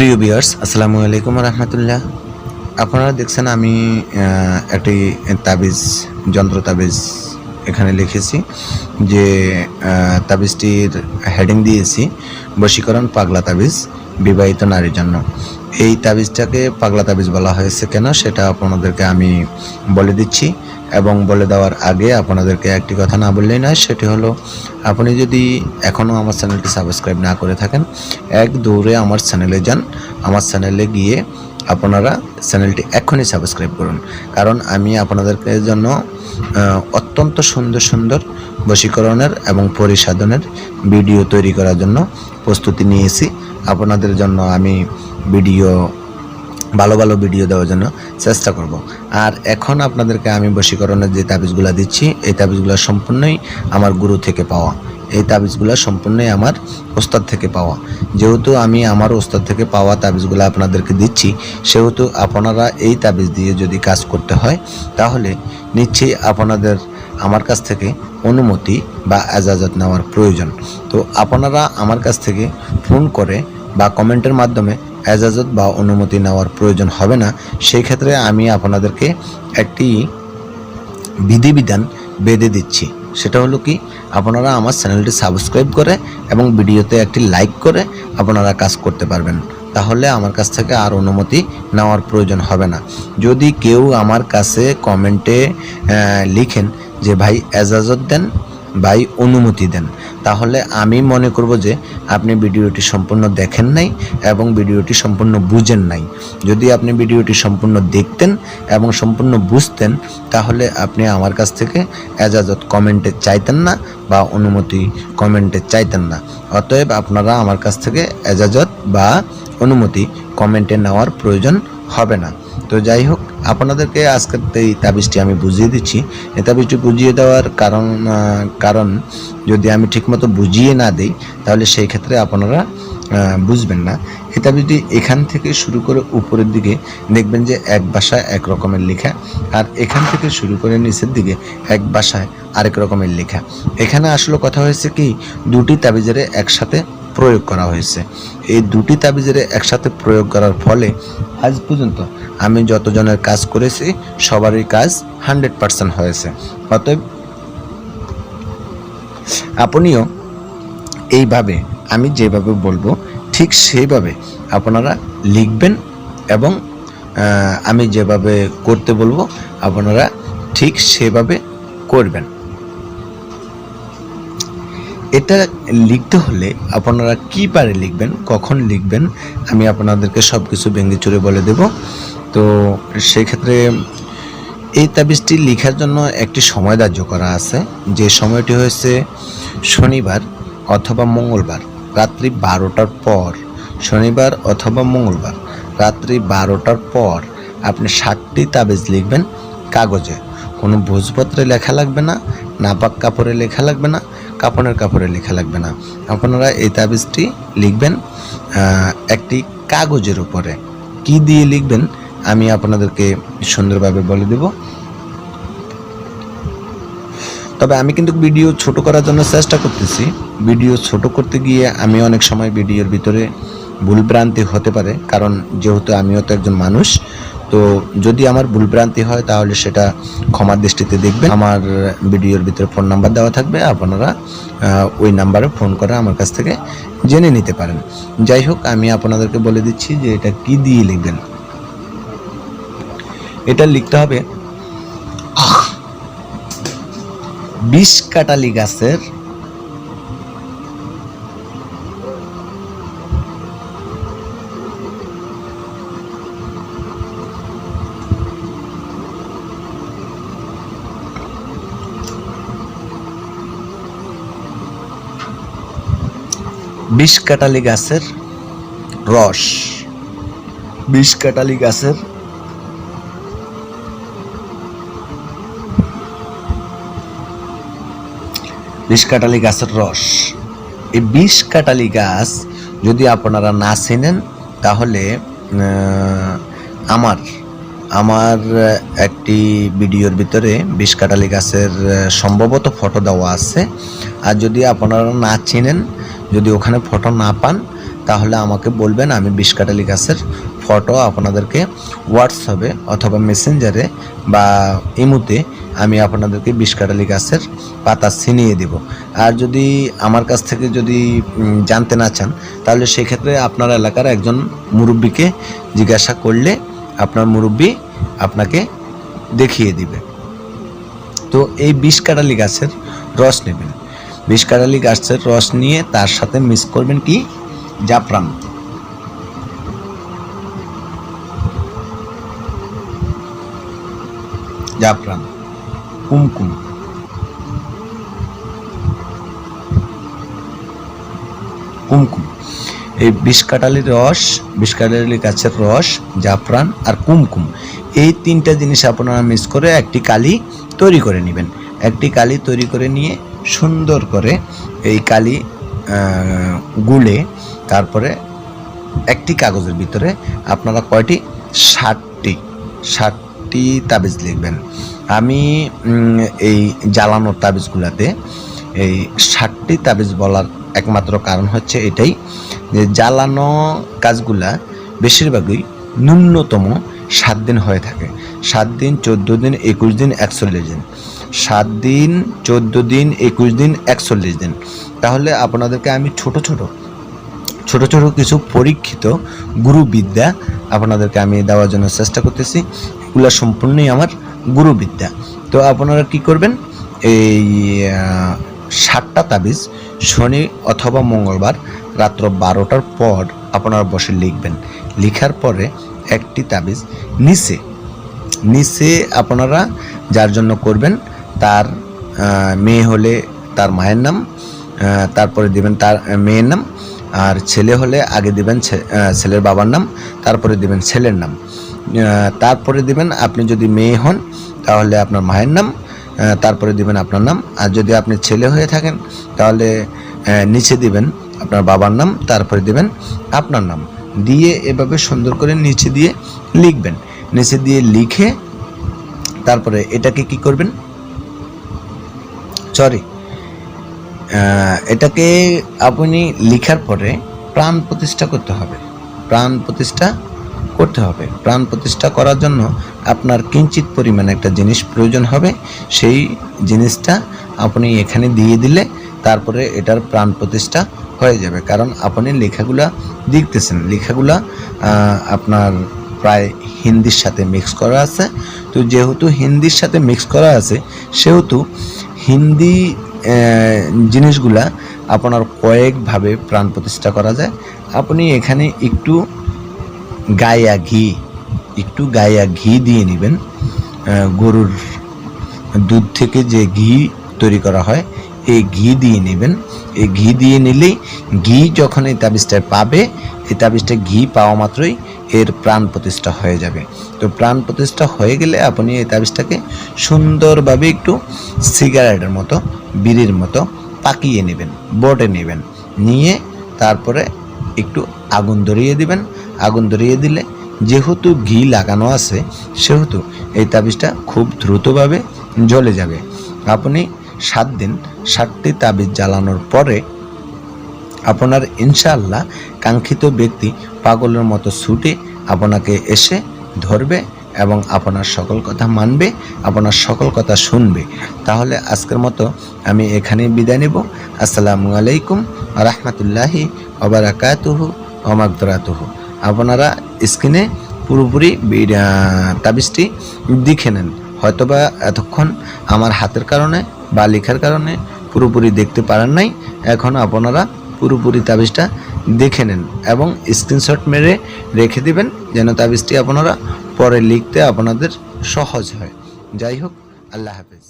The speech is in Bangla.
প্রিয় বিয়ার্স আসসালামু আলাইকুম রহমতুল্লাহ। আপনারা দেখছেন আমি একটি তাবিজ, যন্ত্র তাবিজ এখানে লিখেছি যে তাবিজটির হেডিং দিয়েছি, বশীকরণ পাগলা তাবিজ, বিবাহিত নারীর জন্য। এই তাবিজটাকে পাগলা তাবিজ বলা হয়েছে কেন সেটা আপনাদেরকে আমি বলে দিচ্ছি। এবং বলে দেওয়ার আগে আপনাদেরকে একটি কথা না বললেই নয়, সেটি হলো আপনি যদি এখনও আমার চ্যানেলটি সাবস্ক্রাইব না করে থাকেন, এক দৌড়ে আমার চ্যানেলে যান। আমার চ্যানেলে গিয়ে আপনারা চ্যানেলটি এখনই সাবস্ক্রাইব করুন। কারণ আমি আপনাদেরকে জন্য অত্যন্ত সুন্দর সুন্দর বশীকরণের এবং পরিসাধনের ভিডিও তৈরি করার জন্য প্রস্তুতি নিয়েছি। আপনাদের জন্য আমি ভিডিও ভালো ভালো ভিডিও দেওয়ার জন্য চেষ্টা করব। আর এখন আপনাদেরকে আমি বশীকরণের যে তাবিজগুলো দিচ্ছি, এই তাবিজগুলো সম্পূর্ণই আমার গুরু থেকে পাওয়া। এই তাবিজগুলো সম্পূর্ণই আমার ওস্তাদ থেকে পাওয়া। যেহেতু আমি আমার ওস্তাদ থেকে পাওয়া তাবিজগুলো আপনাদেরকে দিচ্ছি, সেহেতু আপনারা এই তাবিজ দিয়ে যদি কাজ করতে হয়, তাহলে নিশ্চয়ই আপনাদের আমার কাছ থেকে অনুমতি বা এজাজত নেওয়ার প্রয়োজন। তো আপনারা আমার কাছ থেকে ফোন করে বা কমেন্টের মাধ্যমে এজাজত বা অনুমতি নেওয়ার প্রয়োজন হবে না। সেই ক্ষেত্রে আমি আপনাদেরকে একটি বিধিবিধান বেঁধে দিচ্ছি। সেটা হলো কি, আপনারা আমার চ্যানেলটি সাবস্ক্রাইব করে এবং ভিডিওতে একটি লাইক করে আপনারা কাজ করতে পারবেন। তাহলে আমার কাছ থেকে আর অনুমতি নেওয়ার প্রয়োজন হবে না। যদি কেউ আমার কাছে কমেন্টে লিখেন যে, ভাই এজাজত দেন, ভাই অনুমতি দেন। তাহলে আমি মনে করব যে আপনি ভিডিওটি সম্পূর্ণ দেখেন নাই এবং ভিডিওটি সম্পূর্ণ বুঝেন নাই। যদি আপনি ভিডিওটি সম্পূর্ণ দেখতেন এবং সম্পূর্ণ বুঝতেন, তাহলে আপনি আমার কাছ থেকে এজাজত কমেন্টে চাইতেন না বা অনুমতি কমেন্টে চাইতেন না। অতএব আপনারা আমার কাছ থেকে এজাজত বা অনুমতি কমেন্টে নেওয়ার প্রয়োজন হবে না। তো যাই হোক, আপনাদেরকে আজকের এই তাবিজটি আমি বুঝিয়ে দিচ্ছি। এই তাবিজটি বুঝিয়ে দেওয়ার কারণ কারণ যদি আমি ঠিকমতো বুঝিয়ে না দিই, তাহলে সেই ক্ষেত্রে আপনারা বুঝবেন না। এই তাবিজটি এখান থেকে শুরু করে উপরের দিকে দেখবেন যে এক ভাষায় এক রকমের লেখা, আর এখান থেকে শুরু করে নিচের দিকে এক ভাষায় আরেক রকমের লেখা। এখানে আসলে কথা হয়েছে কি, দুটি তাবিজের একসাথে প্রয়োগ করা হয়েছে। এই দুটি তাবিজের একসাথে প্রয়োগ করার ফলে আজ পর্যন্ত আমি যতজনের কাজ করেছি, সবারই কাজ হান্ড্রেড পার্সেন্ট হয়েছে। অতএব আপনিও এইভাবে, আমি যেভাবে বলব, ঠিক সেইভাবে আপনারা লিখবেন এবং আমি যেভাবে করতে বলব, আপনারা ঠিক সেভাবে করবেন। এটা লিখতে হলে আপনারা কি পারে লিখবেন, কখন লিখবেন, আমি আপনাদেরকে সব কিছু ভেঙে চুরে বলে দেব। তো সেই ক্ষেত্রে এই তাবিজটি লেখার জন্য একটি সময় ধার্য করা আছে। যে সময়টি হয়েছে শনিবার অথবা মঙ্গলবার, রাত্রি বারোটার পর। শনিবার অথবা মঙ্গলবার, রাত্রি বারোটার পর। আপনি ষাটটি তাবিজ লিখবেন কাগজে। কোনো ভোজপত্রে লেখা লাগবে না, নাপাক কাপড়ে লেখা লাগবে না কাপড়ের কাপড়ে লেখা লাগবে না। আপনারা এই তাবিজটি লিখবেন একটি কাগজের উপরে। কি দিয়ে লিখবেন? আমি আপনাদেরকে সুন্দরভাবে বলে দেব। তবে আমি কিন্তু ভিডিও ছোট করার জন্য চেষ্টা করতেছি। ভিডিও ছোট করতে গিয়ে আমি অনেক সময় ভিডিওর ভিতরে ভুলভ্রান্তি হতে পারে, কারণ যেহেতু আমিও তো একজন মানুষ, তো যদি আমার ভুলভ্রান্তি হয় তাহলে সেটা ক্ষমার দৃষ্টিতে দেখবেন। আমার ভিডিওর ভিতরে ফোন নাম্বার দেওয়া থাকবে, আপনারা ওই নাম্বারে ফোন করে আমার কাছ থেকে জেনে নিতে পারেন। যাই হোক, আমি আপনাদেরকে বলে দিচ্ছি যে এটা কি দিয়ে লিখবেন। এটা লিখতে হবে বিষ কাটালি গাছের বিষ কাটালি গাছের রস বিষ কাটালি গাছের বিষ কাটালি গাছের রস। এই বিষ কাটালি গাছ যদি আপনারা না চেনেন, তাহলে আমার আমার একটি ভিডিওর ভিতরে বিষ কাটালি গাছের সম্ভবত ফটো দেওয়া আছে। আর যদি আপনারা না চেনেন, যদি ওখানে ফটো না পান তাহলে আমাকে বলবেন, আমি বিষকাটালি গাছের ফটো আপনাদেরকে হোয়াটসঅ্যাপে অথবা মেসেঞ্জারে বা ইমুতে আমি আপনাদেরকে বিষকাটালি গাছের পাতা ছিনিয়ে দেব। আর যদি আমার কাছ থেকে যদি জানতে না চান, তাহলে সেক্ষেত্রে আপনার এলাকার একজন মুরব্বীকে জিজ্ঞাসা করলে আপনার মুরব্বী আপনাকে দেখিয়ে দিবে। তো এই বিষ কাটালি গাছের রস নেবেন। বিষ কাটালি গাছের রস নিয়ে তার সাথে মিক্স করবেন কি? জাফরান। জাফরান, কুমকুম। কুমকুম। এই বিষকাটালির রস বিষকাটালি গাছের রস, জাফরান আর কুমকুম। এই তিনটা জিনিস আপনারা মিক্স করে একটি কালি তৈরি করে নেবেন। একটি কালি তৈরি করে নিয়ে সুন্দর করে এই কালি গুলে তারপরে একটি কাগজের ভিতরে আপনারা কয়টি? ষাটটি। ষাটটি তাবিজ লিখবেন। আমি এই জ্বালানোর তাবিজগুলাতে এই ষাটটি তাবিজ বলার একমাত্র কারণ হচ্ছে এটাই যে জ্বালানো কাজগুলা বেশিরভাগই ন্যূনতম সাত দিন হয়ে থাকে। সাত দিন, চোদ্দ দিন, একুশ দিন, একচল্লিশ দিন। সাত দিন, চোদ্দ দিন, একুশ দিন, একচল্লিশ দিন। তাহলে আপনাদেরকে আমি ছোট ছোট ছোট ছোট কিছু পরীক্ষিত গুরুবিদ্যা আপনাদেরকে আমি দেওয়ার জন্য চেষ্টা করতেছি। এগুলো সম্পূর্ণই আমার গুরুবিদ্যা। তো আপনারা কি করবেন? এই সাতটা তাবিজ শনি অথবা মঙ্গলবার রাত্র বারোটার পর আপনারা বসে লিখবেন। লিখার পরে একটি তাবিজ নিচে নিচে আপনারা যার জন্য করবেন তার মেয়ে হলে তার মায়ের নাম তারপরে দিবেন তার মেয়ের নাম, আর ছেলে হলে আগে দিবেন ছেলের বাবার নাম, তারপরে দিবেন ছেলের নাম। তারপরে দিবেন আপনি যদি মেয়ে হন, তাহলে আপনার মায়ের নাম তারপরে দিবেন আপনার নাম, আর যদি আপনি ছেলে হয়ে থাকেন, তাহলে নিচে দিবেন আপনার বাবার নাম, তারপরে দিবেন আপনার নাম। দিয়ে এভাবে সুন্দর করে নিচে দিয়ে লিখবেন। নিচে দিয়ে লিখে তারপরে এটাকে কি করবেন? সরি এটাকে আপনি লিখার পরে প্রাণ প্রতিষ্ঠা করতে হবে। প্রাণ প্রতিষ্ঠা করতে হবে। প্রাণ প্রতিষ্ঠা করার জন্য আপনার কিঞ্চিত পরিমাণে একটা জিনিস প্রয়োজন হবে। সেই জিনিসটা আপনি এখানে দিয়ে দিলে তারপরে এটার প্রাণ প্রতিষ্ঠা হয়ে যাবে। কারণ আপনি লেখাগুলা দেখতেছেন লেখাগুলা আপনার প্রায় হিন্দির সাথে মিক্স করা আছে। তো যেহেতু হিন্দির সাথে মিক্স করা আছে, সেহেতু হিন্দি জিনিসগুলা আপনার কয়েকভাবে প্রাণ প্রতিষ্ঠা করা যায়। আপনি এখানে একটু গায়া ঘি, একটু গায়া ঘি দিয়ে নেবেন। গরুর দুধ থেকে যে ঘি তৈরি করা হয় এই ঘি দিয়ে নেবেন। এই ঘি দিয়ে নিলেই ঘি যখন এই তাবিজটা পাবে, এই তাবিজটা ঘি পাওয়া মাত্রই এর প্রাণ প্রতিষ্ঠা হয়ে যাবে। তো প্রাণ প্রতিষ্ঠা হয়ে গেলে আপনি এই তাবিজটাকে সুন্দরভাবে একটু সিগারেটের মতো, বিড়ির মতো পাকিয়ে নেবেন, বটে নেবেন। নিয়ে তারপরে একটু আগুন ধরিয়ে দিবেন। আগুন ধরিয়ে দিলে যেহেতু ঘি লাগানো আছে, সেহেতু এই তাবিজটা খুব দ্রুতভাবে জ্বলে যাবে। আপনি সাত দিন, সাতটি তাবিজ জ্বালানোর পরে আপনার ইনশাআল্লাহ কাঙ্ক্ষিত ব্যক্তি পাগলের মতো ছুটে আপনাকে এসে ধরবে এবং আপনার সকল কথা মানবে, আপনার সকল কথা শুনবে। তাহলে আজকের মতো আমি এখানেই বিদায় নেব। আসসালামু আলাইকুম রহমতুল্লাহি ওবরাকাতুহু ওমাগদরাতুহু আপনারা স্ক্রিনে পুরোপুরি তাবিজটি দেখে নেন। হয়তোবা এতক্ষণ আমার হাতের কারণে বা লেখার কারণে পুরোপুরি দেখতে পারেন নাই। এখন আপনারা পুরোপুরি তাবিজটা দেখে নেন এবং স্ক্রিনশট মেরে রেখে দিবেন যেন তাবিজটি আপনারা পরে লিখতে আপনাদের সহজ হয়। যাই হোক, আল্লাহ হাফেজ।